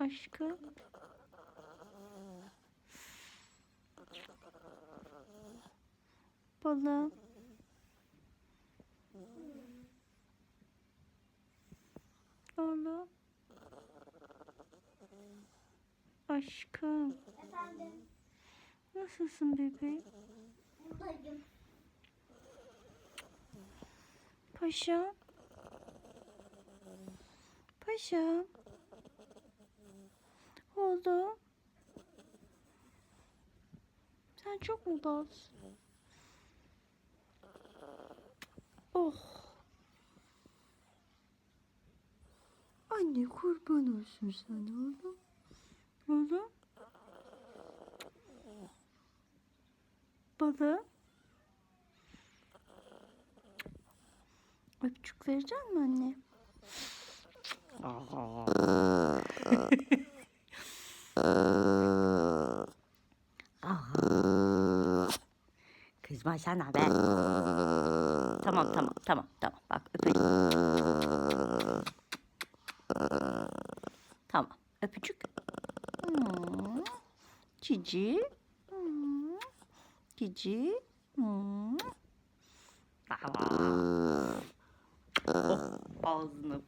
Aşkım. Balım. Oğlum. Aşkım. Efendim. Nasılsın bebeğim? Buradayım. Paşam. Paşam. Oğlum. Sen çok mu balsın? Oh. Anne kurban olsun sana oğlum. Oğlum. Balım. Öpücük verecek mi anne? Kızma sana be. Tamam tamam tamam tamam bak öpeyim. Tamam öpücük. Hmm. Cici. Hmm. Cici. Hmm. Oh, ağzını